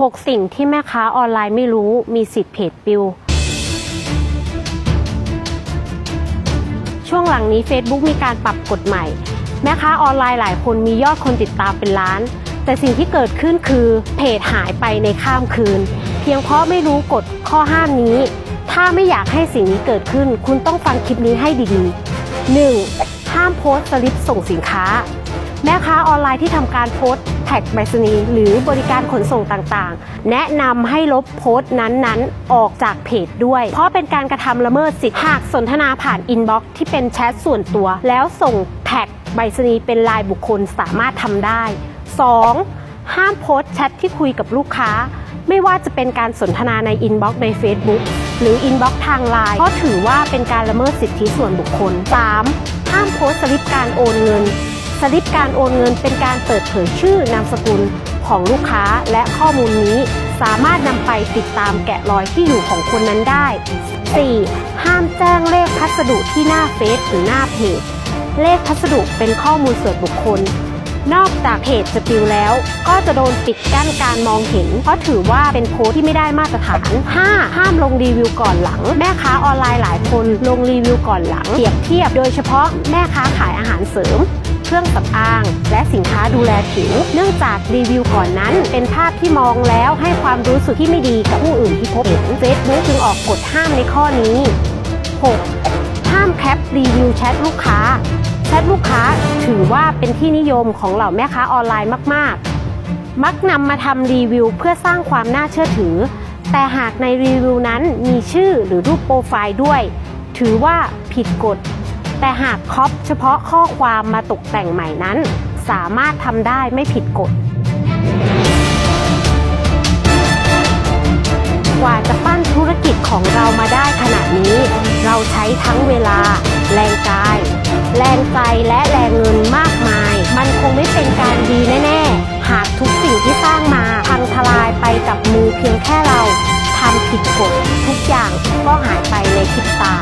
6 สิ่งที่แม่ค้าออนไลน์ไม่รู้มีสิทธิ์เพจปิว ช่วงหลังนี้ Facebook มีการปรับกฎใหม่ แม่ค้าออนไลน์หลายคนมียอดคนติดตามเป็นล้าน แต่สิ่งที่เกิดขึ้นคือเพจหายไปในข้ามคืน เพียงเพราะไม่รู้กฎข้อห้ามนี้ ถ้าไม่อยากให้สิ่งนี้เกิดขึ้น คุณต้องฟังคลิปนี้ให้ดีๆ 1. ห้ามโพสต์สลิปส่งสินค้า แม่ค้าออนไลน์ที่ทำการโพสต์แท็กไปรษณีย์หรือบริการขนส่งต่างๆ แนะนำให้ลบโพสต์นั้นๆ ออกจากเพจด้วย เพราะเป็นการกระทำละเมิดสิทธิ์หากสนทนาผ่านอินบ็อกซ์ที่เป็นแชทส่วนตัว แล้วส่งแท็กไปรษณีย์เป็นลายบุคคลสามารถทำได้ 2. ห้ามโพสต์แชทที่คุยกับลูกค้า ไม่ว่าจะเป็นการสนทนาในอินบ็อกซ์ใน Facebook หรืออินบ็อกซ์ทางไลน์เพราะถือว่าเป็นการละเมิดสิทธิส่วนบุคคล 3. ห้ามโพสต์สลิปการโอนเงิน สลิปการโอนเงินเป็นการเปิดเผยชื่อนามสกุลของลูกค้าและข้อมูลนี้ สามารถนำไปติดตามแกะรอยที่อยู่ของคนนั้นได้ 4. ห้ามแจ้งเลขพัสดุที่หน้าเฟซหรือหน้าเพจ เลขพัสดุเป็นข้อมูลส่วนบุคคล นอกจากเพจจะปิวแล้ว ก็จะโดนปิดกั้นการมองเห็น เพราะถือว่าเป็นโพสต์ที่ไม่ได้มาตรฐาน 5. ห้ามลงรีวิวก่อนหลัง แม่ค้าออนไลน์หลายคนลงรีวิวก่อนหลังเปรียบเทียบโดยเฉพาะแม่ค้าขายอาหารเสริม เครื่องสำอาง และสินค้าดูแลผิว เนื่องจากรีวิวก่อนนั้น เป็นภาพที่มองแล้วให้ความรู้สึกที่ไม่ดีกับผู้อื่นที่พบเห็น Facebook จึงออกกฎห้ามในข้อนี้ 6. ห้ามแคปรีวิวแชทลูกค้า แชทลูกค้าถือว่าเป็นที่นิยมของเหล่าแม่ค้าออนไลน์มาก ๆ มักนำมาทำรีวิวเพื่อสร้างความน่าเชื่อถือ แต่หากในรีวิวนั้นมีชื่อหรือรูปโปรไฟล์ด้วย ถือว่าผิดกฎ แต่หากครอปเฉพาะข้อความมาตกแต่งใหม่นั้น สามารถทำได้ไม่ผิดกฎ กว่าจะปั้นธุรกิจของเรามาได้ขนาดนี้ เราใช้ทั้งเวลา แรงกาย แรงใจและแรงเงินมากมาย มันคงไม่เป็นการดีแน่ๆ หากทุกสิ่งที่สร้างมาพังทลายไปกับมือเพียงแค่เราทำผิดกฎทุกอย่างก็หายไปในพริบตา